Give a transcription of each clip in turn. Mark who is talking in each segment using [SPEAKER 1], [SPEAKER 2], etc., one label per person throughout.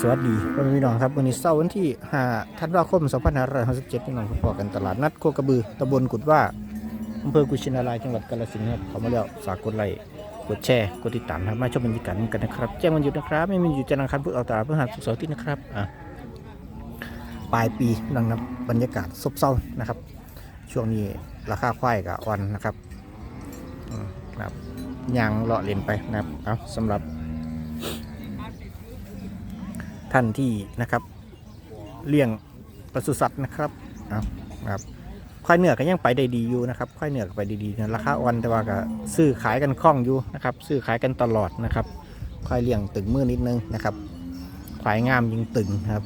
[SPEAKER 1] สวัสดีพ่อแม่พี่น้องครับวันนี้เสาร์วันที่5ธันวาคม2567พี่น้องพบกันตลาดนัดโคกระบือตำบลกุดว่าอำเภอกุชินารายจังหวัดกาฬสินธุ์ครับเขามาแล้วฝากกดไลค์กดแชร์กดติดตามครับมาชมบรรยากาศกันนะครับ แจ้งวันหยุดนะครับ ไม่มีหยุดจันทร์อังคารพุธเอาตราเพื่อหาสุขสาร์อาที่นะครับอะปลายปีนังนับบรรยากาศซบเซานะครับ ช่วงนี้ราคาควายกับอ่อนนะครับครับยางเลาะเล่นไปนะครับเอาสำหรับ ท่านที่นะครับเลี้ยงปศุสัตว์นะครับเอาครับควายเนื้อก็ยังไปได้ดีอยู่นะครับควายเนื้อก็ไปดีๆนะราคาอ่อนแต่ว่าก็ซื้อขายกันคล่องอยู่นะครับซื้อขายกันตลอดนะครับควายเลี้ยงตึงมือนิดนึงนะครับควายงามยิงตึงครับ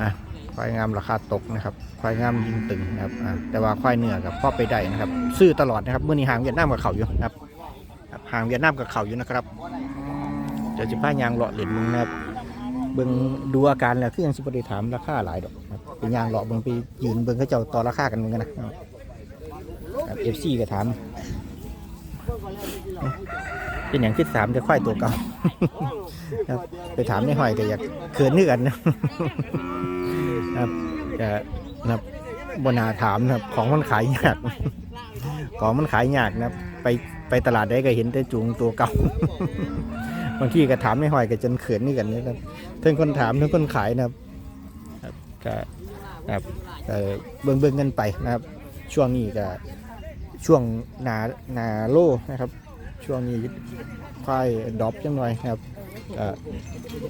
[SPEAKER 1] อะควายงามราคาตกนะครับควายงามยิงตึงนะครับอะแต่ว่าควายเนื้อกับพ่อไปได้นะครับ ซื้อตลอดนะครับเมื่อนี้หางเวียดนามกับเขาอยู่นะครับครับหางเวียดนามกับเขาอยู่นะครับเดี๋ยวจะพายางเลาะเหรียญมึงนะครับ เบิ่งดูอาการแล้วคือยังสิบ่ได้ถามราคาหลายดอกครับเป็นยางเลาะเบิ่งไปยืนเบิ่งเขาเจ้าต่อราคากันเหมือนกันนะเอฟซีก็ถามเป็นอย่างที่ถามจะควายตัวเก่าครับไปถามในห้อยก็อยากเขินนึกกันนะครับก็นะครับบนาถามนะครับของมันขายยากของมันขายยากนะครับ ไปไปตลาดได้ก็เห็นแต่จูงตัวเก่า บางทีก็ถามไม่ห้อยก็จนเขินนี่กันนะครับทั้งคนถามทั้งคนขายนะครับครับก็นะครับเอ่อเบิ่งเบิ่งกันไปนะครับ ช่วงนี้ก็ช่วงหนาหนาโลนะครับ ช่วงนี้ควายดรอปจังหน่อยนะครับก็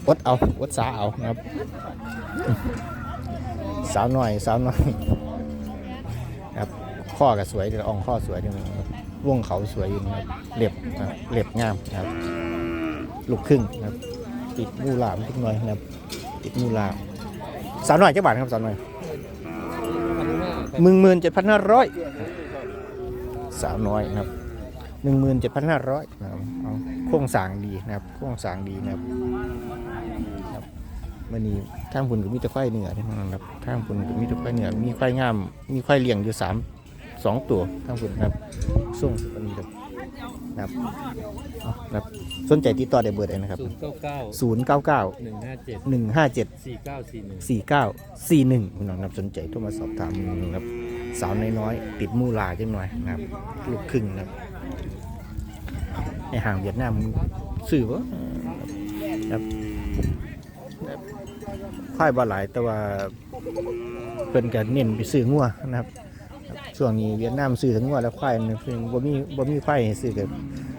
[SPEAKER 1] อดเอาอดสาเอานะครับ สาวหน่อยสาวหน่อยครับข้อก็สวยเดี๋ยวอ่องข้อสวยดีนะครับวงเขาสวยอยู่นะครับเล็บนะครับเล็บงามนะครับ ลูกครึ่งนะครับ ติดมูลามทุกหน่อยนะครับ ติดมูลามสาวหน่อยเจ้าบาทครับสาวหน่อยหนึ่งหมื่นเจ็ดพันห้าร้อยสาวน้อยนะครับหนึ่งหมื่นเจ็ดพันห้าร้อยนะครับเอาโครงสางดีนะครับโครงสางดีนะครับครับวันนี้ข้างบุญก็มีแต่ควายเหนือท่านั้นครับข้างบุญก็มีแต่ควายเหนือมีไควายงาม มีไควายเลี้ยงอยู่สามสองตัวข้างบุญครับส่งสุดนี้เลย นะครับเอาครับสนใจติดต่อได้เบอร์ใดนะครับ
[SPEAKER 2] ศูนย์เก้าเก้า
[SPEAKER 1] 0 9 9
[SPEAKER 2] หนึ่งห้าเจ็ด
[SPEAKER 1] 1 5 7
[SPEAKER 2] สี่เก้าสี่หนึ่ง
[SPEAKER 1] 4 9 4 1คุณน้องครับสนใจโทรมาสอบถามนะครับสาวน้อยๆติดมูลาจังหน่อยนะครับลูกครึ่งนะครับในห่างเวียดนามสื่อว่าครับครับควายบ่หลายแต่ว่าเพิ่นก็เน้นไปซื้องัวนะครับครับ ช่วงนี้เวียดนามซื้อทั้งงัวและควายนะเพิ่นบ่มีบ่มีควายให้ซื้อกับ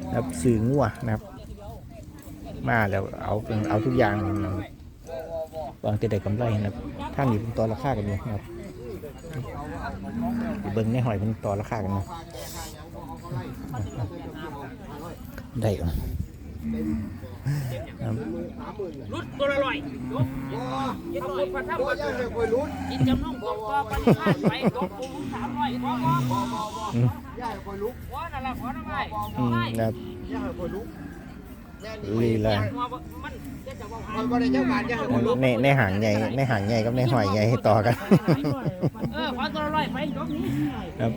[SPEAKER 1] นะครับซื้องัวนะครับ มาแล้วเอาเอาทุกอย่างนะครับวางแต่ได้กำไรนะครับท่านนี้เป็นต่อราคากันอยู่นะครับเบิ้งในหอยเป็นต่อราคากันนะได้ ครับ
[SPEAKER 3] รุดตัวละร้อยยินดีพระธรรมวัดยินจำนงบอกว่าปฏิภาณไปหลวงปู่สามร้อยพอพอพอพอ
[SPEAKER 1] อืม
[SPEAKER 3] พอนั่นละพอทำไม
[SPEAKER 1] อืมครับลีลา
[SPEAKER 3] มันจะจะว่า
[SPEAKER 1] ในในหางใหญ่ในหางใหญ่กับในหอยใหญ่ให้ต่อกัน
[SPEAKER 3] เออขอตัวละร้อยไปยกนี้
[SPEAKER 1] ครับ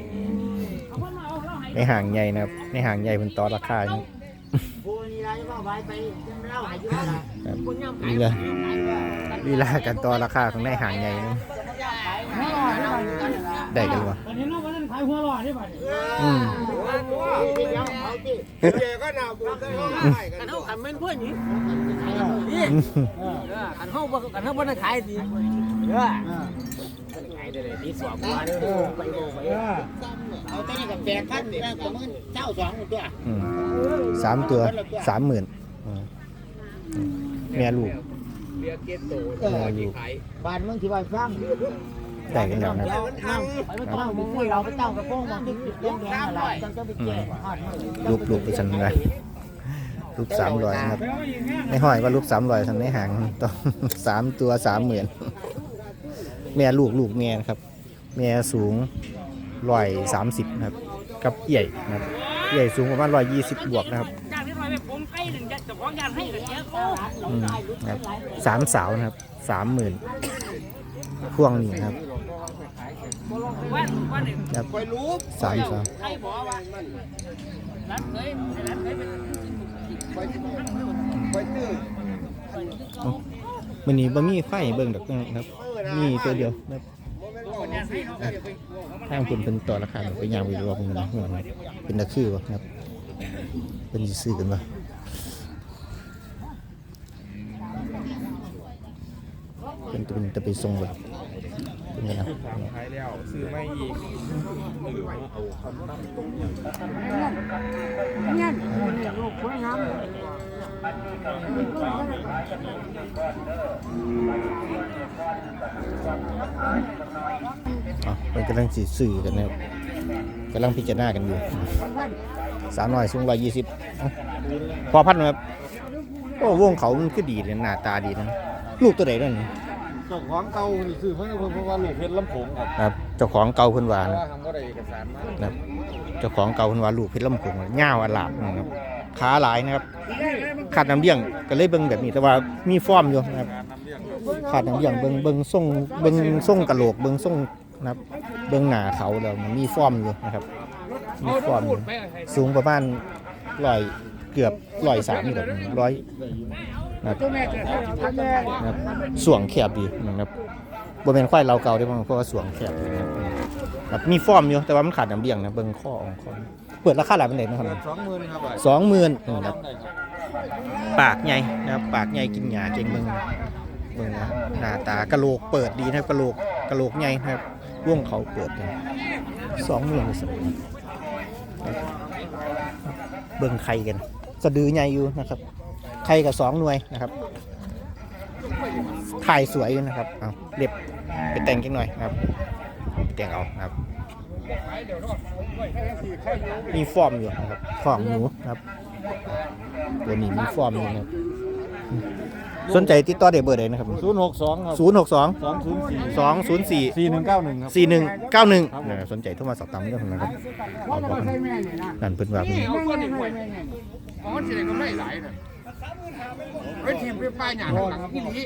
[SPEAKER 3] เอาคนมาเอาเรา
[SPEAKER 1] ในหางใหญ่นะครับในหางใหญ่เป็นต่อราคาอยู่
[SPEAKER 4] ผู้นี้ได้ก็ไปไปเล่าให้อยู่นะ
[SPEAKER 1] ครับ
[SPEAKER 3] คนย่ำ
[SPEAKER 1] ลีลาลีลากันต่อราคาของในหางใหญ่นะได้กันวะ
[SPEAKER 3] ตอนนี้น้องก็นั่นขายหัวร้อยได้ป่ะ
[SPEAKER 1] อืม
[SPEAKER 3] กันเฮาขันเป็นเพื่อนนี่นี่กันเฮาบ่กันเฮาบ่ได้ขายดีเออขาย ได้เลยดีสวกว่าเด้อไปโลไป
[SPEAKER 4] เอาตัวนี้กับแจกขั้นนี่กับมึงเจ้าสองตัว
[SPEAKER 1] อืมสามตัวสามหมื่นอืมอืมแม่ลูก
[SPEAKER 2] เบียร์เกตโต
[SPEAKER 4] เออ
[SPEAKER 1] อยู่
[SPEAKER 2] ขาย
[SPEAKER 4] บ้านมึงที่ว่าฟัง
[SPEAKER 1] ได้กันแล้วนะ
[SPEAKER 4] เจ้านั่งไปไม่ต้องมึงคุยเราไปเจ้ากระโปรงมันที่ติดแดงแดงอะไรจังจะไปแจกฮอดมือ
[SPEAKER 1] รูปรูปไปสันเลยรูปสามร้อยนะครับในห้อยว่ารูปสามร้อยสันในหางต่อสามตัวสามหมื่น แม่ลูกลูกแม่ครับ แม่สูงร้อยสามสิบครับ กับใหญ่นะครับใหญ่สูงประมาณร้อยยี่สิบบวกนะครับ
[SPEAKER 3] จางที่ร้อยไปผมใกล้หนึ่งจะจะขอยานให้กับเจ้าโอ้
[SPEAKER 1] ครับสามสาวนะครับสามหมื่นพวงนี่ครับ
[SPEAKER 3] ว่าว่าเนี่ย
[SPEAKER 1] ครับสามสาวมันนี้บ่มีไส้เบิ่งดอกนะครับ มีตัวเดียวนะครับทางคุณเป็นต่อราคาไปยางไปรอบนึงนะเป็นตะคือวะครับ เป็นสิซื้อกันบ่เป็นตัวเป็นตะไปส่งบ่เป็นกันนะ
[SPEAKER 2] ขายแล้วซื้อไม่อีกหรือว่าเอาคำตั้ง
[SPEAKER 1] อ๋อเป็นกำลังสิซื้อกันนะครับกำลังพิจารณากันอยู่สามร้อยสูงร้อยยี่สิบพอพันไหมครับโอ้วงเขามันคือดีเลยหน้าตาดีนะลูกตัวไหนนั่น
[SPEAKER 2] เจ้าของเก่านี่ซื้อเพิ่นเพราะว่าลูกเพชรลำโพงครับ
[SPEAKER 1] ครับเจ้าของเก่าเพิ่นว่า
[SPEAKER 2] เพราะ
[SPEAKER 1] นะ
[SPEAKER 2] ว่าทำก็ได้เอกสารมา
[SPEAKER 1] นะครับเจ้าของเก่าเพิ่นว่าลูกเพชรลำโพงย่าวอลาบนะครับขาหลายนะครับขาดน้ำเลี้ยงก็เลยเบิ่งแบบนี้แต่ว่ามีฟอร์มอยู่นะครับ
[SPEAKER 2] การนำเรียง
[SPEAKER 1] ขาดน้ำเลี้ยงเบิ่งเบิ่งทรงเบิ่งทรงกะโหลกเบิ่งทรงนะครับเบิ่งหน้าเขาแล้วมันมีฟอร์มอยู่นะครับ มีฟอร์มอยู่สูงประมาณร้อยเกือบร้อยสามนี่แบบร้อย นะครับนะครับสวงแคบดีนะครับบ่เป็นควายเราเก่าได้บ้างเพราะว่าสวงแคบดีนะครับครับมีฟอร์มอยู่แต่ว่ามันขาดน้ำเลี้ยงนะเบิ่งข้อของคอเปิดราคาหลายเป็นเด็นะครับ
[SPEAKER 2] สองหมื่นครับ
[SPEAKER 1] สองหมื่นครับ
[SPEAKER 2] ได้ครับ
[SPEAKER 1] ปากใหญ่นะครับปากใหญ่กินหญ้าเก่งเบิ่งเบิ่งนะหน้าตากะโหลกเปิดดีนะครับกะโหลกกะโหลกใหญ่นะครับร่วงเขาเปิดนะสองหมื่นสเบิ่งไข่กันสะดือใหญ่อยู่นะครับ ไข่กับสองหน่วยนะครับถ่ายสวยอยู่นะครับเอาเล็บไปแต่งจังหน่อยนะครับ แต่งเอานะครับมีฟอร์มอยู่นะครับฟอร์มหนูนะครับตัวนี้มีฟอร์มอยู่นะครับสนใจติดต่อได้เบอร์ใดนะครับ
[SPEAKER 2] ศูนย์หกสองครับ
[SPEAKER 1] 0 6 2
[SPEAKER 2] สองศูนย์สี่
[SPEAKER 1] 2 0 4
[SPEAKER 2] สี่หนึ่งเก้าหนึ่งครับ
[SPEAKER 1] 4 1 9 1สนใจโทรมาสอบถามเรื่องนะครับเอาบอกนั่นเพิ่นว่าเพิ่น
[SPEAKER 3] เอาคนอีกคนอ๋อสิได้ก็ไม่หลายน่ะ ไอ้ทีมไปป้ายหยาข้างหลังอีหลี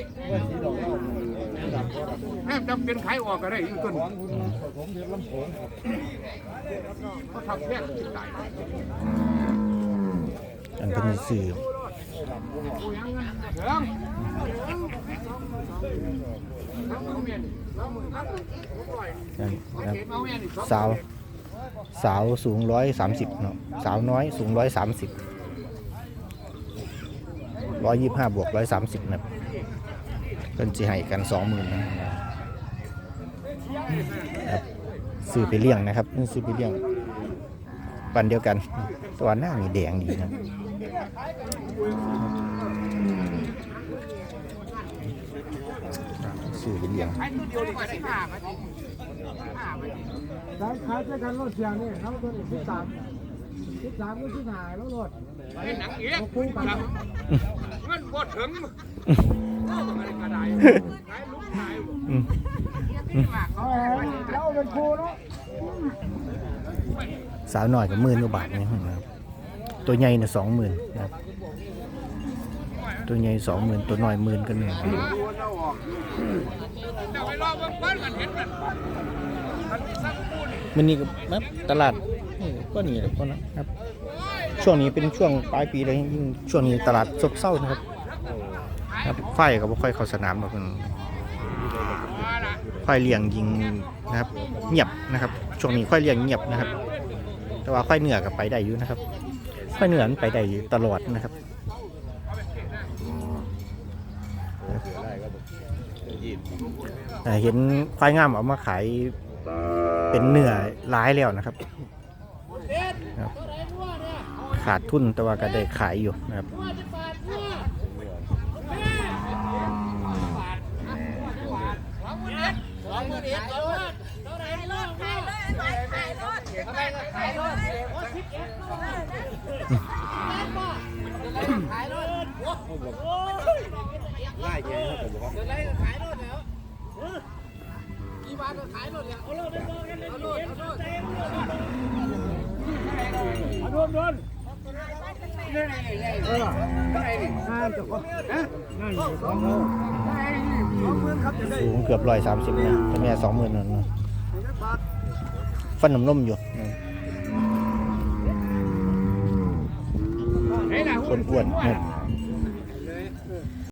[SPEAKER 3] แม่จำเป็นขายออกก็ได้อยู่ต้น
[SPEAKER 2] ผมเพชรลำโพงครับ
[SPEAKER 3] เขาทำแค่สิตาย
[SPEAKER 1] อันเพิ่นซื้อ
[SPEAKER 3] เรื่องทั้งมือเมียนแล้วมือทั้งมือ
[SPEAKER 1] นั่นนะครับ
[SPEAKER 3] เอาเมียนอีกสอง
[SPEAKER 1] สาว สาวสูง 130เนาะสาวน้อยสูง130 125บวก130นะครับเพิ่นสิให้กัน20,000นะครับซื้อไปเลี้ยงนะครับนี่ซื้อไปเลี้ยงปันเดียวกัน ตัวหน้ามีแดงดีนะซื้อไปเลี้ยง
[SPEAKER 3] ขายตัวเดียวดีกว่าได้ห้ามาดิห้ามาดิ
[SPEAKER 4] ขายขายด้วยกันรถเสียงนี่เขาตัวสิบสามสิบสามก็สิบห้าแล้วรถ
[SPEAKER 3] เป็นหนังเอกครั บ่ถึง
[SPEAKER 1] สาวหน่อยกับหมื่นกว่าบาทเนี่ยนะครับ ตัวใหญ่เนี่ยสองหมื่นนะครับ ตัวใหญ่สองหมื่นตัวหน้อยหมื่นกันเนี่
[SPEAKER 3] งมันนมีสักคู่นี่
[SPEAKER 1] มันนี่ก็แบตลาดก็นี่แหละก็นะครับ ช่วงนี้เป็นช่วงปลายปีเลยยิ่งช่วงนี้ตลาดซบเซานะครับ ครับไฟก็บ่ค่อยเข้าสนามหรอกมันควายเลี้ยงยิงนะครับเงียบนะครับช่วงนี้ควายเลี้ยงเงียบนะครับ แต่ว่าควายเหนือก็ไปได้อยู่นะครับควายเหนือมันไปได้ตลอดนะครับเห็นควายงามเอามาขายเป็นเนื้อร้ายแล้วนะครับ ขาดทุนแต่ว่าก็ได้ขายอยู่นะครับ สูงเกือบร้อยสามสิบนะแต่แม่สองหมื่นนั่นนะฟันน้ำนมอยู่ คนอ้วนนะครับ